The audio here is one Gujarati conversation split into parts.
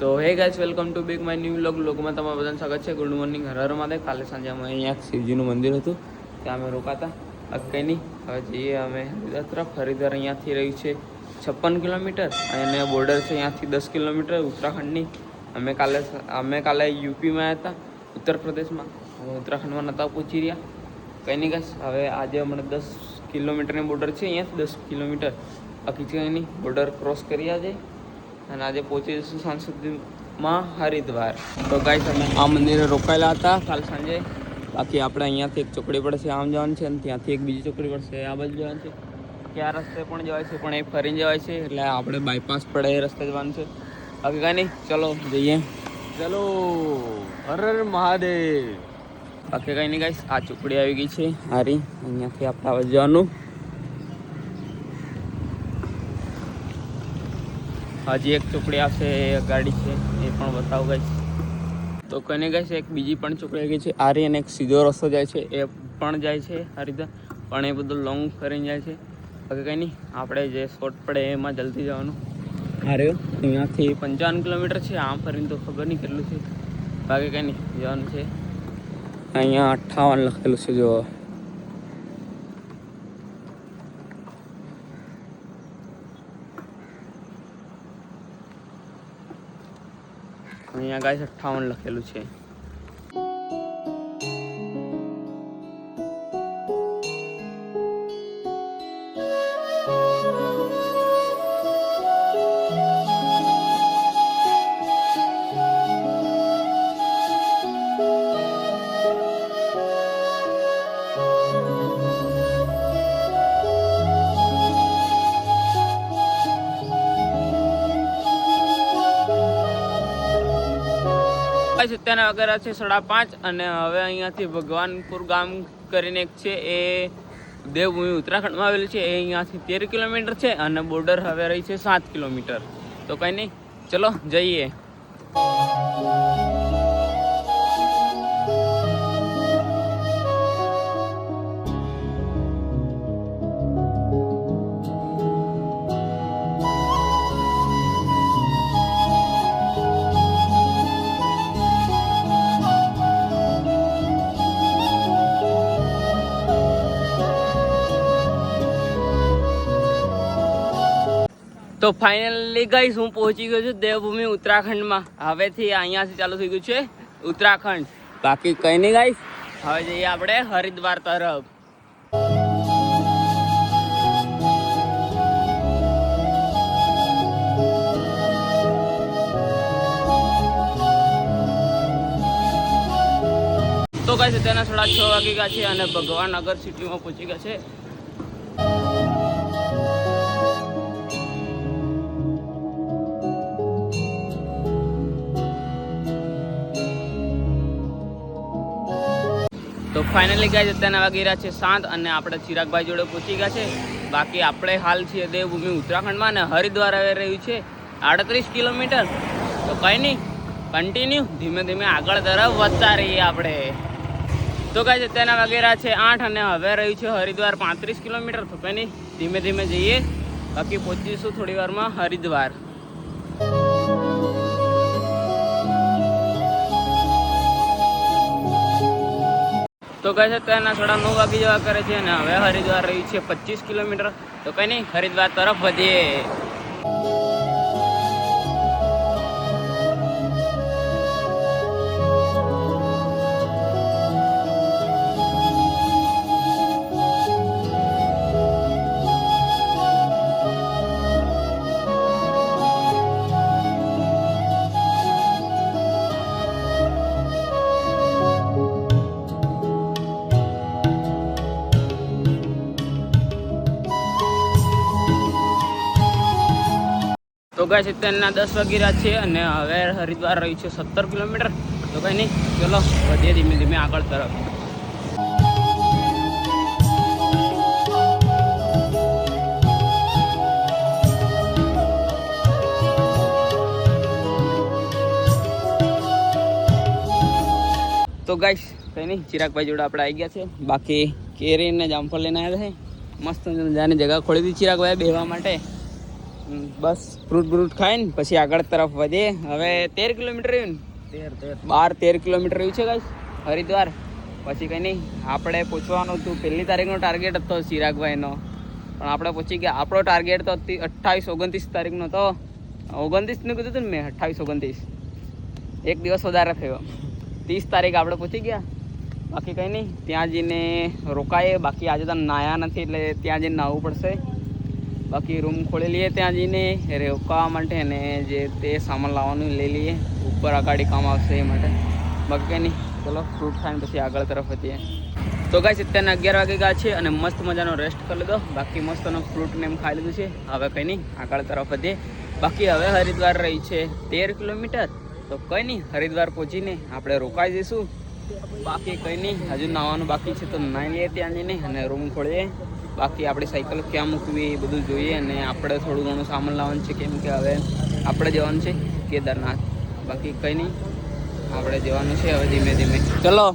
તો hey guys welcome to big my new vlog લોકમાં તમારું બધાનું સ્વાગત છે. Good morning Har Har Mahadev. કાલે સાંજે અમે અહીંયા શિવજીનું મંદિર હતું, ત્યાં અમે રોકાતા. બાકી કંઈ નહીં, હવે જઈએ અમે તરફ હરિદ્વાર અહીંયાથી રહ્યું છે છપ્પન કિલોમીટર. અને બોર્ડર છે, અહીંયાથી દસ કિલોમીટર ઉત્તરાખંડની. અમે કાલે અમે કાલે યુપીમાં હતા ઉત્તર પ્રદેશમાં હવે ઉત્તરાખંડમાં નહોતા પહોંચી રહ્યા. કંઈ નહીં ગાઈસ હવે આજે અમને દસ કિલોમીટરની બોર્ડર છે, અહીંયાથી દસ કિલોમીટર. બાકી છે નહીં બોર્ડર ક્રોસ કરી આજે. અને આજે પહોંચી જઈશું સાંજ સુધીમાં હરિદ્વાર. તો ગાઈસ અમે આ મંદિરે રોકાયેલા હતા. કાલ સાંજે. બાકી આપણે અહીંયાથી એક ચોકડી પડશે આમ જવાનું છે અને ત્યાંથી એક બીજી ચોકડી પડશે આ બાજુ જવાનું છે. ક્યાં રસ્તે પણ જવાય છે પણ એ ફરીને જવાય છે એટલે આપણે બાયપાસ પડે એ રસ્તે જવાનું છે. બાકી કાંઈ નહીં ચલો જઈએ. ચલો હર મહાદેવ. બાકી કાંઈ નહીં ગાઈસ આ ચોકડી આવી ગઈ છે હારી. અહીંયાથી આપણે આવવા જવાનું. હજી એક ચોકડી આવશે ગાડી છે, એ પણ બતાવું ગઈ તો કને ગઈ છે એક બીજી પણ ચોકડી ગઈ છે. આરી અને એક સીધો રસ્તો જાય છે. એ પણ જાય છે આ રીતે, પણ એ બધું લોંગ કરીને જાય છે. બાકી કંઈ નહીં, આપણે જે શોર્ટ પડે એમાં જલ્દી જવાનું. આર્યો અહીંયાથી પંચાવન કિલોમીટર છે. આમ ફરીને તો ખબર નહીં કેટલું છે. બાકી કંઈ નહીં, જવાનું છે. અહીંયા અઠ્ઠાવન લખેલું છે જો અહીંયા ગાઈસ અઠ્ઠાવન લખેલું છે. ગાઈસ અત્યારના વગેરે છે સાડા પાંચ અને હવે અહીંયાથી ભગવાનપુર ગામ કરીને એક છે એ દેવભૂમિ ઉત્તરાખંડમાં આવેલી છે. એ અહીંયાથી તેર કિલોમીટર છે અને બોર્ડર હવે રહી છે સાત કિલોમીટર. તો કંઈ નહીં, ચલો જઈએ. તો ફાઇનલી ગઈશ હું પહોંચી ગયો છું દેવભૂમિ ઉત્તરાખંડમાં. હવેથી અહીંયાથી ચાલુ થઈ ગયું છે ઉત્તરાખંડ. બાકી કંઈ નહીં ગાઈશ હવે જઈએ આપણે હરિદ્વાર તરફ. તો ગાઈસ અત્યારના સાડા છ વાગી ગયા છે અને ભગવાન નગર સિટીમાં પહોંચી ગયા છે. ફાઇનલી ગાય અત્યારના વાગી રહ્યા છે સાંત અને આપણે ચિરાગભાઈ જોડે પહોંચી ગયા છે. બાકી આપણે હાલ છીએ દેવભૂમિ ઉત્તરાખંડમાં અને હરિદ્વાર આવી રહ્યું છે આડત્રીસ કિલોમીટર. તો કંઈ નહીં કન્ટિન્યુ ધીમે ધીમે આગળ તરફ વધતા રહીએ આપણે. તો ગાઈઝ અત્યારના વાગી રહ્યા છે આઠ અને હવે રહ્યું છે હરિદ્વાર પાંત્રીસ કિલોમીટર. તો કંઈ નહીં, ધીમે ધીમે જઈએ. બાકી પહોંચીશું થોડી વારમાં હરિદ્વાર. તો કહે છે ત્યાંના થોડા નવ વાગી જવા કરે છે અને હવે હરિદ્વાર રહ્યું છે પચીસ કિલોમીટર. તો કઈ નહીં, હરિદ્વાર તરફ વધીએ. ગાય સિત્તેરના દસ વાગી રહ્યા છે અને હવે હરિદ્વાર રહ્યું છે સત્તર કિલોમીટર. તો કઈ નહીં, ચલો, વધીએ ધીમે ધીમે આગળ તરફ. તો ગાઈશ કંઈ નહીં, ચિરાગભાઈ જોડે આપણે આવી ગયા છે. બાકી કેરી ને જામફળ લઈને આવ્યા છે. મસ્ત મજાની જગા ખોલી દીધી ચિરાગભાઈ બેહવા માટે. બસ ફ્રૂટ બ્રૂટ ખાઈને પછી આગળ તરફ વધીએ હવે તેર કિલોમીટર રહ્યું ને? તેર તેર. બાર તેર કિલોમીટર રહ્યું છે ગાઈસ હરિદ્વાર. પછી કંઈ નહીં આપણે પૂછવાનું હતું પહેલી તારીખનો ટાર્ગેટ હતો ચિરાગભાઈનો. પણ આપણે પૂછી ગયા આપણો ટાર્ગેટ તો અઠ્ઠાવીસ ઓગણત્રીસ તારીખનો હતો ઓગણત્રીસનું કીધું હતું ને મેં અઠ્ઠાવીસ ઓગણત્રીસ. એક દિવસ વધારે થયો. ત્રીસ તારીખ આપણે પૂછી ગયા. બાકી કંઈ નહીં ત્યાં જઈને રોકાઈએ. બાકી આજે તો નાયા નથી એટલે ત્યાં જઈને નાહવું પડશે. બાકી રૂમ ખોલી લઈએ ત્યાં જઈને રોકાવા માટે અને જે તે સામાન લાવવાનું લઈ લઈએ. ઉપર આગાડી કામ આવશે એ માટે. બાકી નહીં, ચલો ફ્રૂટ ખાઈને પછી આગળ તરફ વધીએ. તો ગાઈસ અત્યારના અગિયાર વાગે ગયા છે અને મસ્ત મજાનો રેસ્ટ કરી લીધો. બાકી મસ્તનો ફ્રૂટ ને એમ ખાઈ લીધું છે. હવે કંઈ નહીં, આગળ તરફ વધીએ. બાકી હવે હરિદ્વાર રહી છે તેર કિલોમીટર. તો કંઈ નહીં, હરિદ્વાર પહોંચીને આપણે રોકાઈ જઈશું. બાકી કંઈ નહીં, હજુ નાવાનું બાકી છે તો નાઈ લઈએ ત્યાં જઈને અને રૂમ ખોલીએ. બાકી આપણી સાયકલ ક્યાં મૂકવી એ બધું જોઈએ અને આપણે થોડું ઘણું સામાન લાવવાનું છે કેમ કે હવે આપણે જવાનું છે કેદારનાથ. બાકી કંઈ નહીં, આપણે જવાનું છે હવે ધીમે ધીમે. ચલો.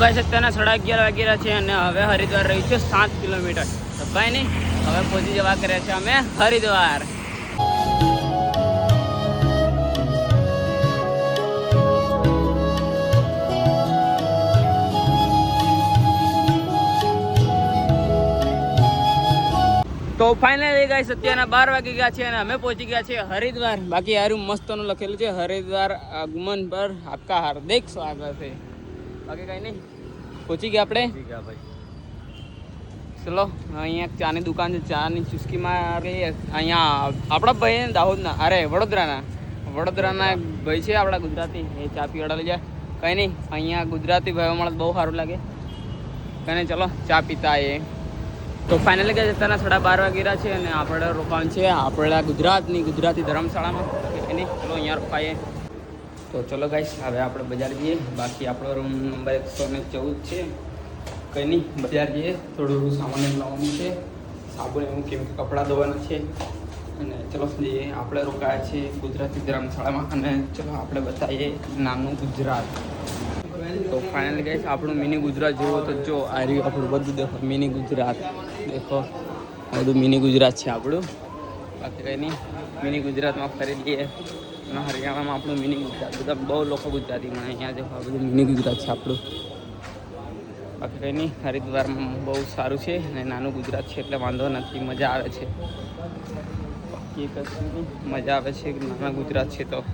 તો કહી શકતા સાડા અગિયાર વાગ્યા છે અને હવે હરિદ્વાર રહ્યું છે સાત કિલોમીટર. તો કાંઈ નહીં, હવે પહોંચી જવા કર્યા છે અમે હરિદ્વાર. તો ફાઇનલી ગાઈસ અત્યારના બાર વાગી ગયા છે અને અમે પહોંચી ગયા છે હરિદ્વાર. બાકી હારું મસ્તનું લખેલું છે, હરિદ્વાર આગમન પર આપકા હાર્દિક સ્વાગત છે. બાકી કઈ નહીં? પહોંચી ગયા આપણે? ભાઈ. ચલો અહીંયા ચાની દુકાન છે ચાની ચુસ્કીમાં અહીંયા આપણા ભાઈ દાહોદના. અરે વડોદરાના. વડોદરાના ભાઈ છે આપણા ગુજરાતી. એ ચા પીવાડા લઈ જાય. કંઈ નહીં અહીંયા ગુજરાતી ભાઈઓ મળે બહુ સારું લાગે. કંઈ નહીં ચલો ચા પીતા એ તો ફાઇનલી કે જતાના સાડા બાર વાગી રહ્યા છે અને આપણે રોકાણ છે આપણા ગુજરાતની ગુજરાતી ધર્મશાળામાં. એની ચલો અહીંયા રોકાઈએ. તો ચલો ગાઈશ હવે આપણે બજાર જઈએ. બાકી આપણો રૂમ નંબર એકસો ને ચૌદ છે. કંઈ નહીં, બજાર જઈએ. થોડું સામાન લાવવાનું છે. સાબુ એવું કેમ કે કપડાં ધોવાના છે. અને ચલો જઈએ. આપણે રોકાયા છીએ ગુજરાતી ધર્મશાળામાં અને ચલો આપણે બતાવીએ નાનું ગુજરાત. તો ફાઇનલી ગાઈશ આપણું મિની ગુજરાત જુઓ તો જો, આ રહ્યું આપણું બધું દેખો. મિની ગુજરાત દેખો. બધું મિની ગુજરાત છે આપણું. બાકી કંઈ નહીં મિની ગુજરાતમાં ફરી લઈએ અને હરિયાણામાં આપણું મિની ગુજરાત, બધા બહુ લોકો ગુજરાતી મને અહીંયા જો આ બધું મિની ગુજરાત છે આપણું. બાકી કંઈ નહીં, હરિદ્વારમાં બહુ સારું છે અને નાનું ગુજરાત છે એટલે વાંધો નથી, મજા આવે છે. બાકી કશું નહીં, મજા આવે છે નાના ગુજરાત છે તો.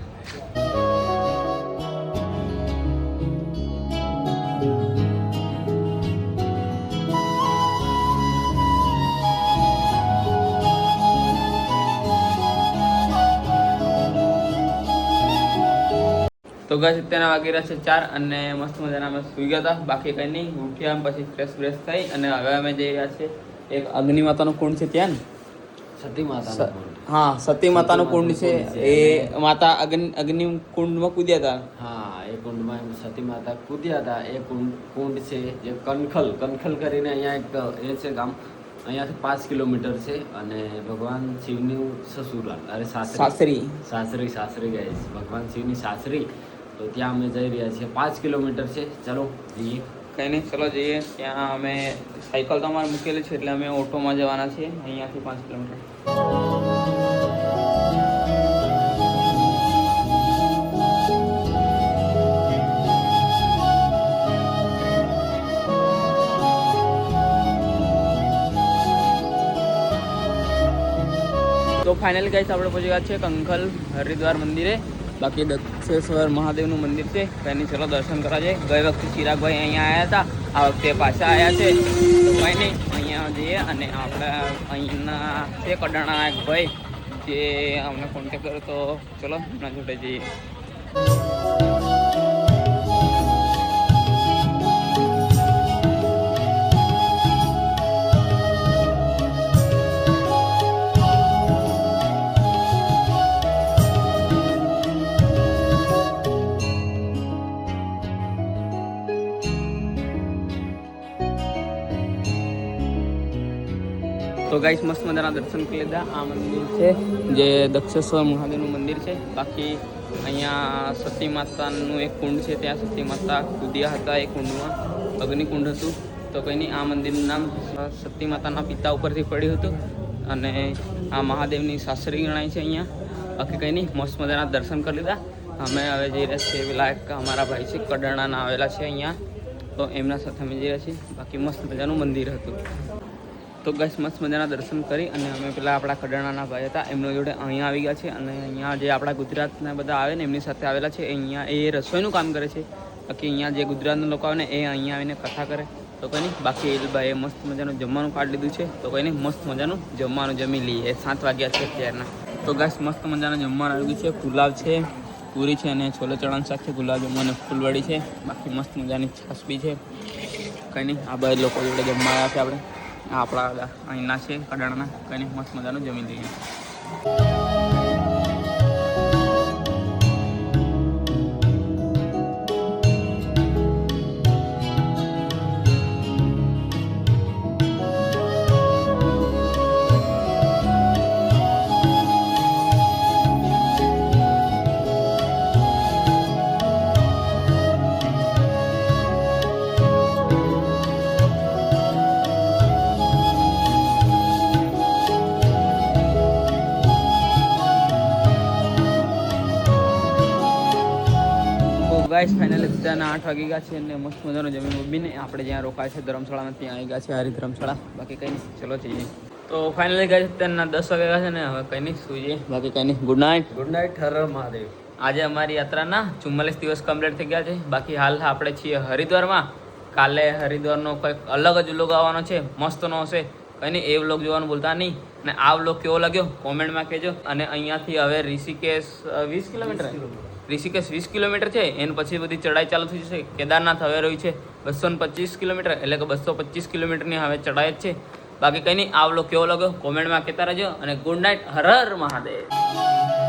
તો ગસ અત્યારના વાગી રહ્યા છે ચાર અને મસ્ત મજાના અમે સુઈ ગયા હતા. બાકી કંઈ નહીં ઉઠ્યા પછી ફ્રેશ બ્રેશ થઈ અને હવે અમે જઈ રહ્યા છે એક અગ્નિ માતાનું કુંડ છે ત્યાં સતી માતા હા સતી માતાનું કુંડ છે. એ માતા અગ્નિ અગ્નિ કુંડમાં કૂદ્યા હતા. હા એ કુંડમાં સતી માતા કૂદ્યા હતા. એ કુંડ કુંડ છે જે કનખલ કનખલ કરીને અહીંયા એક એ છે ગામ. અહીંયાથી પાંચ કિલોમીટર છે અને ભગવાન શિવનું સસુરાલ અરે સાસરી. સાસરી. સાસરી સાસરી ગાય ભગવાન શિવની સાસરી. તો ત્યાં અમે જઈ રહ્યા છીએ. પાંચ કિલોમીટર છે. ચલો, જઈએ. કંઈ નહીં, ચલો જઈએ. ત્યાં અમે સાયકલ તો અમારે મૂકેલી છે, એટલે અમે ઓટોમાં જવાના છીએ. અહીંયાથી પાંચ કિલોમીટર. તો ફાઇનલી ગાઈસ આપણે પહોંચી ગયા છે કંખલ હરિદ્વાર મંદિરે. બાકી દક્ષેશ્વર મહાદેવનું મંદિર છે. તેની ચલો દર્શન કરવા જઈએ. ગઈ વખતે ચિરાગભાઈ અહીંયા આવ્યા હતા. આ વખતે પાછા આવ્યા છે. કંઈ નહીં અહીંયા જઈએ અને આપણે અહીંના છે કડાણા એક ભાઈ જે અમને કોન્ટેક કર્યો તો ચલો એમના જોડે જઈએ. ગાઈસ, મસ્ત મજાના દર્શન કરી લીધા. આ મંદિર છે, જે દક્ષેશ્વર મહાદેવનું મંદિર છે. બાકી અહીંયા સતી માતાનું એક કુંડ છે, ત્યાં સતી માતા કૂદ્યા હતા એ કુંડમાં, અગ્નિકુંડ હતું. તો કંઈ નહીં, આ મંદિરનું નામ સતી માતાના પિતા ઉપરથી પડ્યું હતું અને આ મહાદેવની સાસરી ગણાય છે અહીંયા. બાકી કંઈ નહીં, મસ્ત મજાના દર્શન કરી લીધા. અમે હવે જઈ રહ્યા છીએ પેલા અમારા ભાઈ છે, કડાણાના આવેલા છે અહીંયા. તો એમના સાથે અમે જઈ રહ્યા છીએ. બાકી મસ્ત મજાનું મંદિર હતું. તો ગઈસ મસ્ત મજાના દર્શન કરી અને અમે પેલા આપણા કડાણાના ભાઈ હતા. એમનો જોડે અહીંયા આવી ગયા છે અને અહીંયા જે આપણા ગુજરાતના બધા આવે ને, એમની સાથે આવેલા છે. અહીંયા એ રસોઈનું કામ કરે છે. બાકી અહીંયા જે ગુજરાતના લોકો આવે ને, એ અહીંયા આવીને કથા કરે. તો કંઈ નહીં, બાકી એલભાઈએ મસ્ત મજાનું જમવાનું કાઢી લીધું છે. તો કંઈ નહીં, મસ્ત મજાનું જમવાનું જમી લઈએ. સાત વાગ્યા છે અત્યારના. તો ગાઈસ મસ્ત મજાનું જમવાનું આવી ગયું છે. પુલાવ છે, પૂરી છે અને છોલે ચણાનું શાક છે, ગુલાબ જાંબુ અને ફૂલવડી છે. બાકી મસ્ત મજાની છાસ બી છે. કંઈ નહીં, આ બધા લોકો જોડે જમવા આવ્યા છે આપણે. આપણા અહીંના છે કડાણાના કંઈ મસ્ત મજાનું જમી લઈએ. ગાઈસ ફાઇનલી બધાના આઠ વાગી ગયા છે અને મસ્ત મજાનો જમીન ઉભીને આપણે જ્યાં રોકાય છે ધર્મશાળામાં ત્યાં આવી ગયા છે હારી ધર્મશાળા બાકી કંઈ નહીં ચલો જઈએ. તો ફાઇનલી ગાઈસ અત્યારના દસ વાગે ગયા છે ને હવે કંઈ નહીં સુઈએ. બાકી કંઈ નહીં good night good night Har Mahadev. આજે અમારી યાત્રાના ચુમ્માલીસ દિવસ કમ્પ્લીટ થઈ ગયા છે. બાકી હાલ આપણે છીએ હરિદ્વારમાં. કાલે હરિદ્વારનો કંઈક અલગ જ વ્લોગ આવવાનો છે મસ્તનો હશે. કંઈ નહીં એ વ્લોગ જોવાનું ભૂલતા નહીં. અને આ વ્લોગ કેવો લાગ્યો? કોમેન્ટમાં કહેજો. અને અહીંયાથી હવે ઋષિકેશ વીસ કિલોમીટર. ઋષિકેશ વીસ કિલોમીટર છે, એને પછી બધી ચડાઈ ચાલુ થઈ જશે. કેદારનાથ હવે રહ્યું છે બસો ને પચીસ કિલોમીટર, એટલે કે બસો પચીસ કિલોમીટરની હવે ચડાઈ જ છે. બાકી કંઈ નહીં આવલો કેવો લાગ્યો? કોમેન્ટમાં કહેતા રહેજો અને ગુડ નાઇટ, હર હર મહાદેવ.